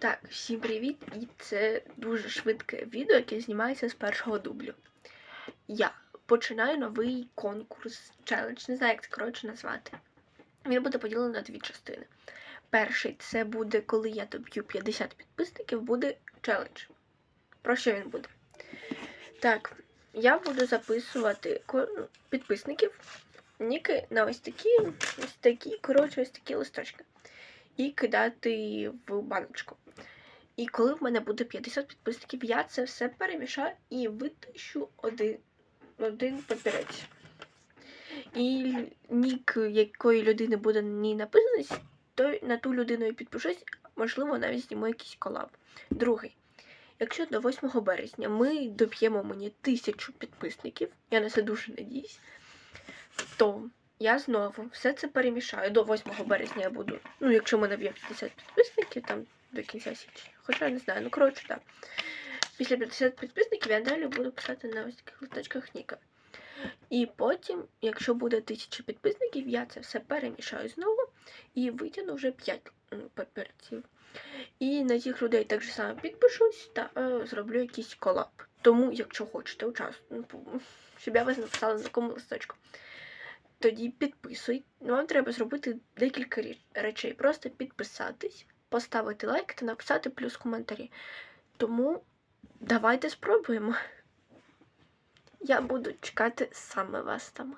Так, всім привіт! І це дуже швидке відео, яке знімається з першого дублю. Я починаю новий конкурс, челендж, не знаю, як це коротше назвати. Він буде поділений на дві частини. Перший це буде, коли я доб'ю 50 підписників, буде челендж. Про що він буде? Так, я буду записувати підписників, ніки на ось такі, ось такі, коротше, ось такі листочки. І кидати в баночку. І коли в мене буде 50 підписників, я це все перемішаю і витащу один, один папірець. І нік якої людини буде не написаний, то на ту людину і підпишусь, можливо, навіть зніму якийсь колаб. Другий. Якщо до 8 березня ми доб'ємо мені тисячу підписників, я на це дуже надіюсь, то я знову все це перемішаю. До 8 березня я буду. Ну, якщо ми наб'ємо 50 підписників, там до кінця січня. Хоча я не знаю, ну коротше, так. Після 50 підписників я далі буду писати на ось таких листочках Ніка. І потім, якщо буде 1000 підписників, я це все перемішаю знову і витягну вже 5 папірців. І на цих людей так же само підпишусь та е, зроблю якийсь колаб. Тому, якщо хочете участвувати, ну, щоб я вас написала на такому листочку тоді підписуй. Вам треба зробити декілька речей. Просто підписатись, поставити лайк та написати плюс коментарі. Тому давайте спробуємо. Я буду чекати саме вас там.